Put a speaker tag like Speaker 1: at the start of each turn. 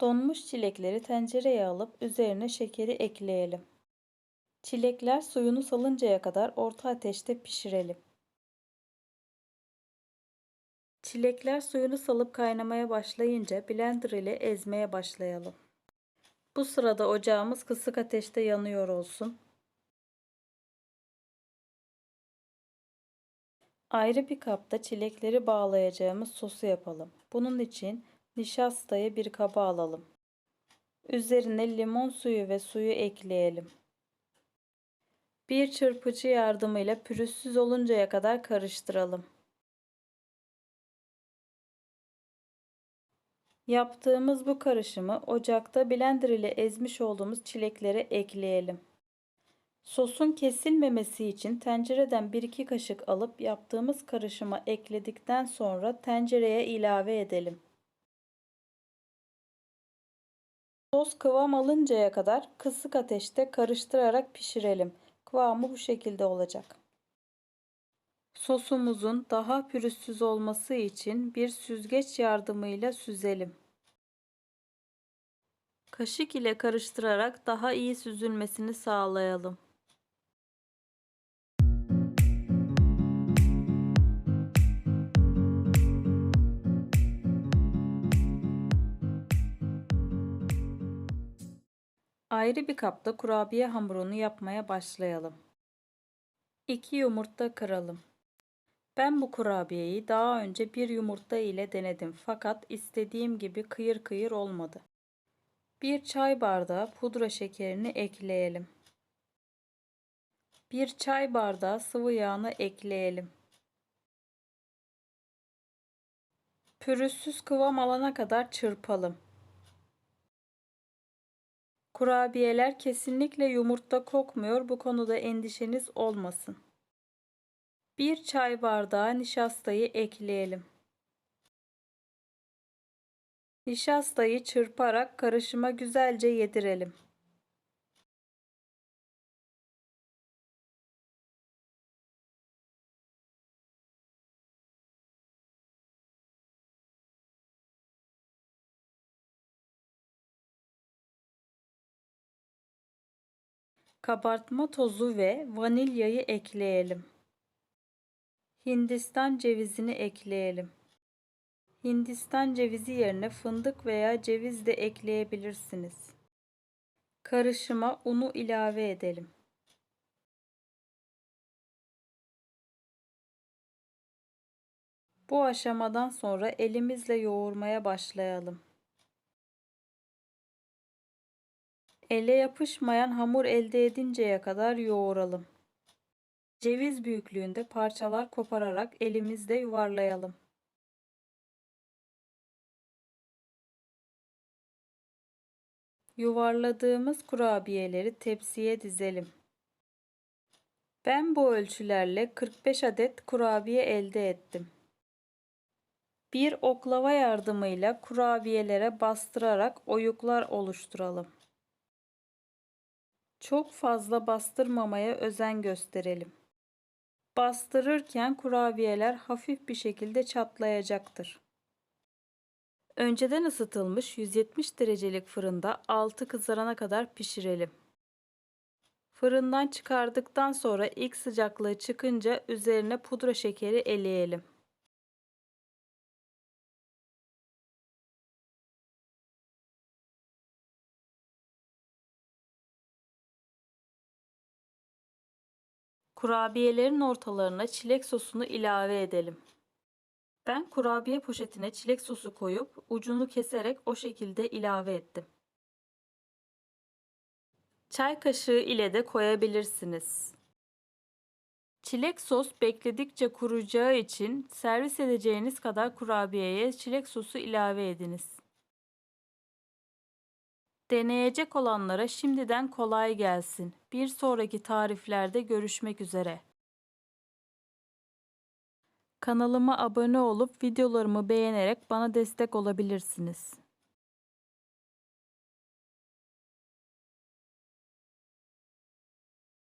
Speaker 1: Donmuş çilekleri tencereye alıp üzerine şekeri ekleyelim. Çilekler suyunu salıncaya kadar orta ateşte pişirelim. Çilekler suyunu salıp kaynamaya başlayınca blender ile ezmeye başlayalım. Bu sırada ocağımız kısık ateşte yanıyor olsun. Ayrı bir kapta çilekleri bağlayacağımız sosu yapalım. Bunun için nişastayı bir kaba alalım. Üzerine limon suyu ve suyu ekleyelim. Bir çırpıcı yardımıyla pürüzsüz oluncaya kadar karıştıralım. Yaptığımız bu karışımı ocakta blender ile ezmiş olduğumuz çileklere ekleyelim. Sosun kesilmemesi için tencereden 1-2 kaşık alıp yaptığımız karışıma ekledikten sonra tencereye ilave edelim. Sos kıvam alıncaya kadar kısık ateşte karıştırarak pişirelim. Kıvamı bu şekilde olacak. Sosumuzun daha pürüzsüz olması için bir süzgeç yardımıyla süzelim. Kaşık ile karıştırarak daha iyi süzülmesini sağlayalım. Ayrı bir kapta kurabiye hamurunu yapmaya başlayalım. 2 yumurta kıralım. Ben bu kurabiyeyi daha önce bir yumurta ile denedim fakat istediğim gibi kıyır kıyır olmadı. Bir çay bardağı pudra şekerini ekleyelim. Bir çay bardağı sıvı yağını ekleyelim. Pürüzsüz kıvam alana kadar çırpalım. Kurabiyeler kesinlikle yumurta kokmuyor. Bu konuda endişeniz olmasın. Bir çay bardağı nişastayı ekleyelim. Nişastayı çırparak karışıma güzelce yedirelim. Kabartma tozu ve vanilyayı ekleyelim. Hindistan cevizini ekleyelim. Hindistan cevizi yerine fındık veya ceviz de ekleyebilirsiniz. Karışıma unu ilave edelim. Bu aşamadan sonra elimizle yoğurmaya başlayalım. Ele yapışmayan hamur elde edinceye kadar yoğuralım. Ceviz büyüklüğünde parçalar kopararak elimizde yuvarlayalım. Yuvarladığımız kurabiyeleri tepsiye dizelim. Ben bu ölçülerle 45 adet kurabiye elde ettim. Bir oklava yardımıyla kurabiyelere bastırarak oyuklar oluşturalım. Çok fazla bastırmamaya özen gösterelim. Bastırırken kurabiyeler hafif bir şekilde çatlayacaktır. Önceden ısıtılmış 170 derecelik fırında altı kızarana kadar pişirelim. Fırından çıkardıktan sonra ilk sıcaklığı çıkınca üzerine pudra şekeri eleyelim. Kurabiyelerin ortalarına çilek sosunu ilave edelim. Ben kurabiye poşetine çilek sosu koyup ucunu keserek o şekilde ilave ettim. Çay kaşığı ile de koyabilirsiniz. Çilek sos bekledikçe kuracağı için servis edeceğiniz kadar kurabiyeye çilek sosu ilave ediniz. Deneyecek olanlara şimdiden kolay gelsin. Bir sonraki tariflerde görüşmek üzere. Kanalıma abone olup videolarımı beğenerek bana destek olabilirsiniz.